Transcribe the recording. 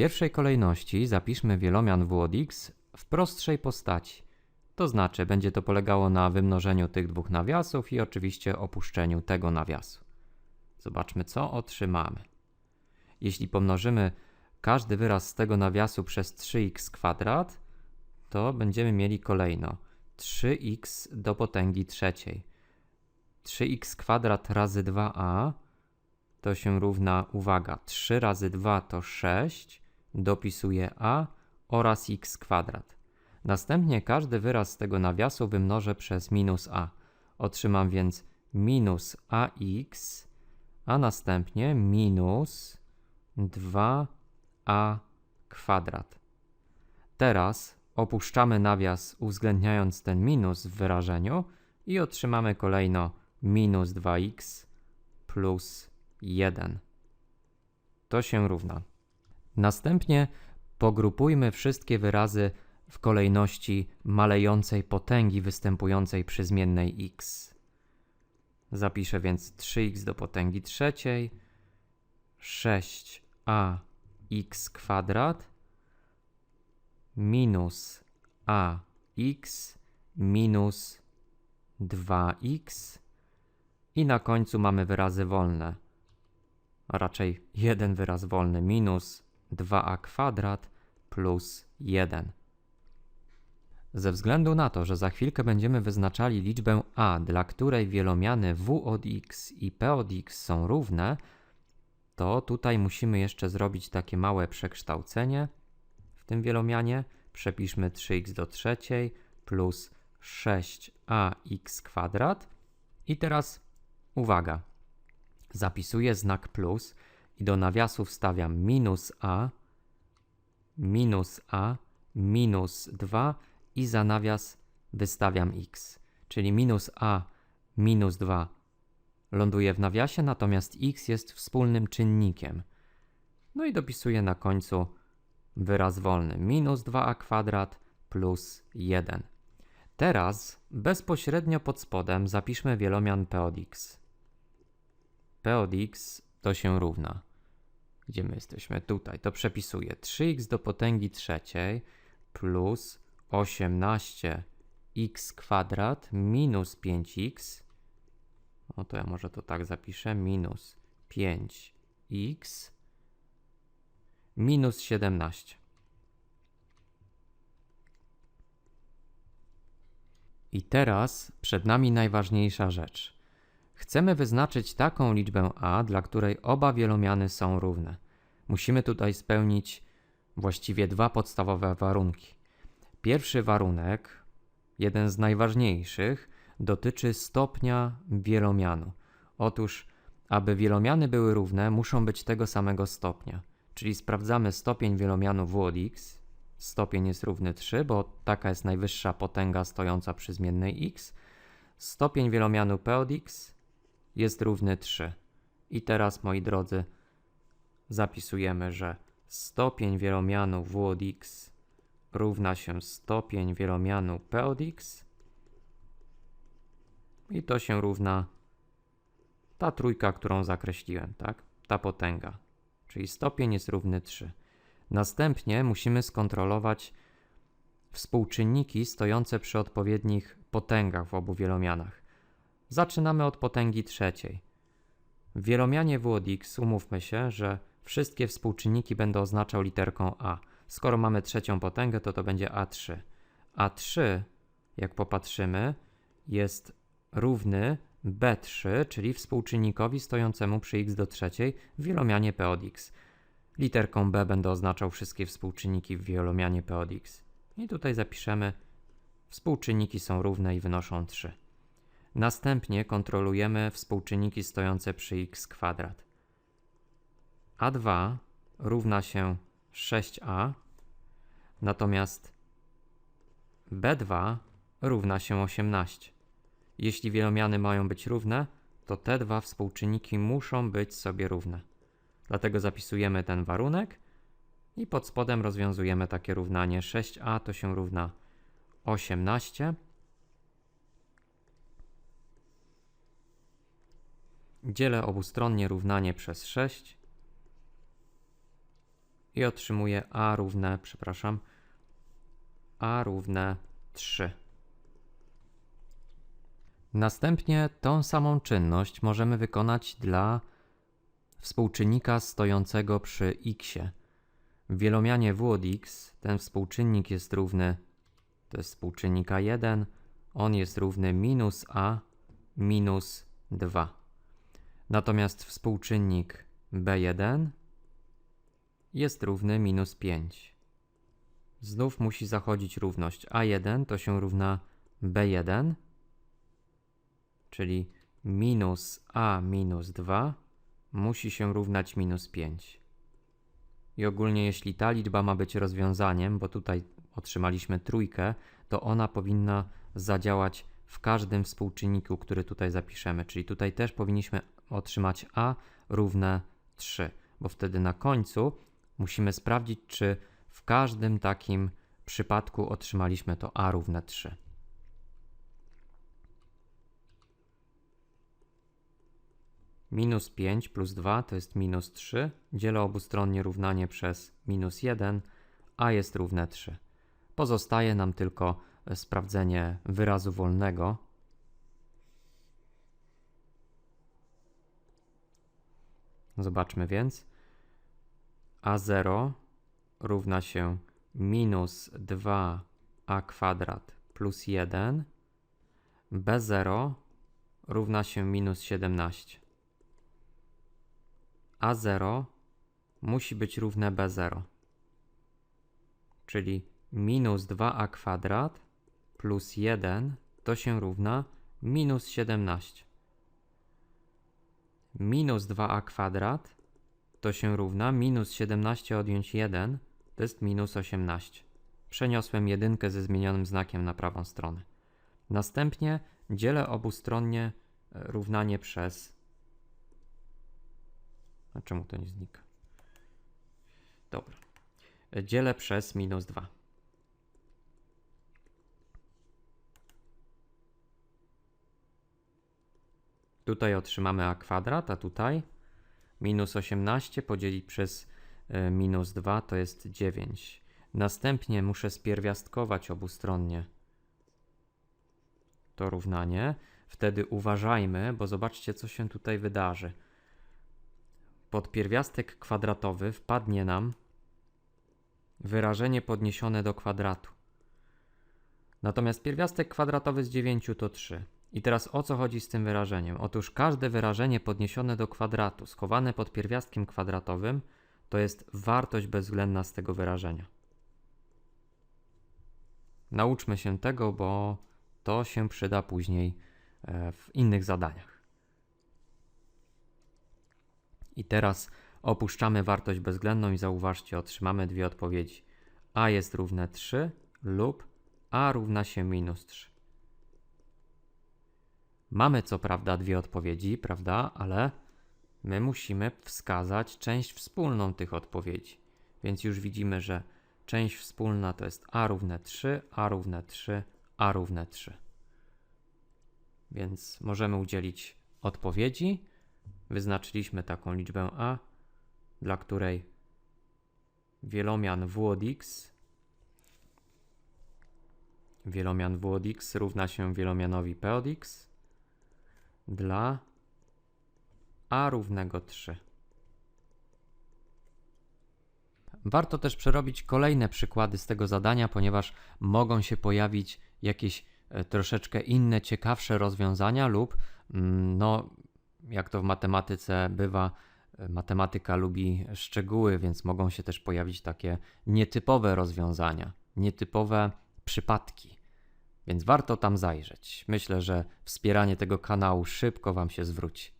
pierwszej kolejności zapiszmy wielomian w od x w prostszej postaci. To znaczy, będzie to polegało na wymnożeniu tych dwóch nawiasów i oczywiście opuszczeniu tego nawiasu. Zobaczmy, co otrzymamy. Jeśli pomnożymy każdy wyraz z tego nawiasu przez 3x kwadrat, to będziemy mieli kolejno 3x do potęgi trzeciej. 3x kwadrat razy 2a to się równa, uwaga, 3 razy 2 to 6, dopisuję a oraz x kwadrat. Następnie każdy wyraz z tego nawiasu wymnożę przez minus a. Otrzymam więc minus ax, a następnie minus 2a kwadrat. Teraz opuszczamy nawias uwzględniając ten minus w wyrażeniu i otrzymamy kolejno minus 2x plus 1. To się równa. Następnie pogrupujmy wszystkie wyrazy w kolejności malejącej potęgi występującej przy zmiennej x. Zapiszę więc 3x do potęgi trzeciej, 6a x kwadrat minus ax minus 2x i na końcu mamy wyrazy wolne. A raczej jeden wyraz wolny minus 2a kwadrat plus 1. Ze względu na to, że za chwilkę będziemy wyznaczali liczbę a, dla której wielomiany w od x i p od x są równe, to tutaj musimy jeszcze zrobić takie małe przekształcenie w tym wielomianie. Przepiszmy 3x do trzeciej plus 6ax kwadrat. I teraz uwaga, zapisuję znak plus i do nawiasu wstawiam minus a, minus a, minus 2 i za nawias wystawiam x, czyli minus a minus 2 ląduje w nawiasie, natomiast x jest wspólnym czynnikiem. No i dopisuję na końcu wyraz wolny minus 2a kwadrat plus 1. Teraz bezpośrednio pod spodem zapiszmy wielomian p od x. p od x to się równa. Gdzie my jesteśmy? Tutaj. To przepisuję 3x do potęgi trzeciej plus 18x kwadrat minus 5x. No to ja może to tak zapiszę. Minus 5x minus 17. I teraz przed nami najważniejsza rzecz. Chcemy wyznaczyć taką liczbę a, dla której oba wielomiany są równe. Musimy tutaj spełnić właściwie dwa podstawowe warunki. Pierwszy warunek, jeden z najważniejszych, dotyczy stopnia wielomianu. Otóż, aby wielomiany były równe, muszą być tego samego stopnia. Czyli sprawdzamy stopień wielomianu w od x. Stopień jest równy 3, bo taka jest najwyższa potęga stojąca przy zmiennej x. Stopień wielomianu p od x jest równy 3. I teraz, moi drodzy, zapisujemy, że stopień wielomianu w od x równa się stopień wielomianu p od x i to się równa ta trójka, którą zakreśliłem, tak? Ta potęga, czyli stopień jest równy 3. Następnie musimy skontrolować współczynniki stojące przy odpowiednich potęgach w obu wielomianach. Zaczynamy od potęgi trzeciej. W wielomianie w od x umówmy się, że wszystkie współczynniki będę oznaczał literką a. Skoro mamy trzecią potęgę, to to będzie A3. A3, jak popatrzymy, jest równy B3, czyli współczynnikowi stojącemu przy x do trzeciej w wielomianie P od x. Literką B będę oznaczał wszystkie współczynniki w wielomianie P od x. I tutaj zapiszemy współczynniki są równe i wynoszą 3. Następnie kontrolujemy współczynniki stojące przy x kwadrat. A2 równa się 6a, natomiast b2 równa się 18. Jeśli wielomiany mają być równe, to te dwa współczynniki muszą być sobie równe. Dlatego zapisujemy ten warunek i pod spodem rozwiązujemy takie równanie. 6a to się równa 18. Dzielę obustronnie równanie przez 6 i otrzymuję a równe, przepraszam, a równe 3. Następnie tą samą czynność możemy wykonać dla współczynnika stojącego przy x. W wielomianie w od x ten współczynnik jest równy, to jest współczynnik a1, on jest równy minus a minus 2. Natomiast współczynnik b1 jest równy minus 5. Znów musi zachodzić równość a1 to się równa b1, czyli minus a minus 2 musi się równać minus 5. I ogólnie jeśli ta liczba ma być rozwiązaniem, bo tutaj otrzymaliśmy trójkę, to ona powinna zadziałać w każdym współczynniku, który tutaj zapiszemy. Czyli tutaj też powinniśmy otrzymać a równe 3, bo wtedy na końcu musimy sprawdzić, czy w każdym takim przypadku otrzymaliśmy to a równe 3. Minus 5 plus 2 to jest minus 3. Dzielę obustronnie równanie przez minus 1, a jest równe 3. Pozostaje nam tylko sprawdzenie wyrazu wolnego. Zobaczmy więc. A0 równa się minus 2a kwadrat plus 1. B0 równa się minus 17. A0 musi być równe B0. Czyli minus 2a kwadrat plus 1 to się równa minus 17. Minus 2a kwadrat to się równa minus 17 odjąć 1 to jest minus 18. Przeniosłem jedynkę ze zmienionym znakiem na prawą stronę. Następnie dzielę obustronnie e, równanie przez. A czemu to nie znika? Dobra. Dzielę przez minus 2. Tutaj otrzymamy a kwadrat, a tutaj minus 18 podzielić przez e, minus 2 to jest 9. Następnie muszę spierwiastkować obustronnie to równanie. Wtedy uważajmy, bo zobaczcie, co się tutaj wydarzy. Pod pierwiastek kwadratowy wpadnie nam wyrażenie podniesione do kwadratu. Natomiast pierwiastek kwadratowy z 9 to 3. I teraz o co chodzi z tym wyrażeniem? Otóż każde wyrażenie podniesione do kwadratu, schowane pod pierwiastkiem kwadratowym, to jest wartość bezwzględna z tego wyrażenia. Nauczmy się tego, bo to się przyda później e, w innych zadaniach. I teraz opuszczamy wartość bezwzględną i zauważcie, otrzymamy dwie odpowiedzi. a jest równe 3 lub a równa się minus 3. Mamy co prawda dwie odpowiedzi, prawda, ale my musimy wskazać część wspólną tych odpowiedzi. Więc już widzimy, że część wspólna to jest a równe 3, a równe 3, a równe 3. Więc możemy udzielić odpowiedzi. Wyznaczyliśmy taką liczbę a, dla której wielomian w od x wielomian w od x równa się wielomianowi p od x dla a równego 3. Warto też przerobić kolejne przykłady z tego zadania, ponieważ mogą się pojawić jakieś e, troszeczkę inne, ciekawsze rozwiązania lub mm, no, jak to w matematyce bywa, e, matematyka lubi szczegóły, więc mogą się też pojawić takie nietypowe rozwiązania, nietypowe przypadki. Więc warto tam zajrzeć. Myślę, że wspieranie tego kanału szybko Wam się zwróci.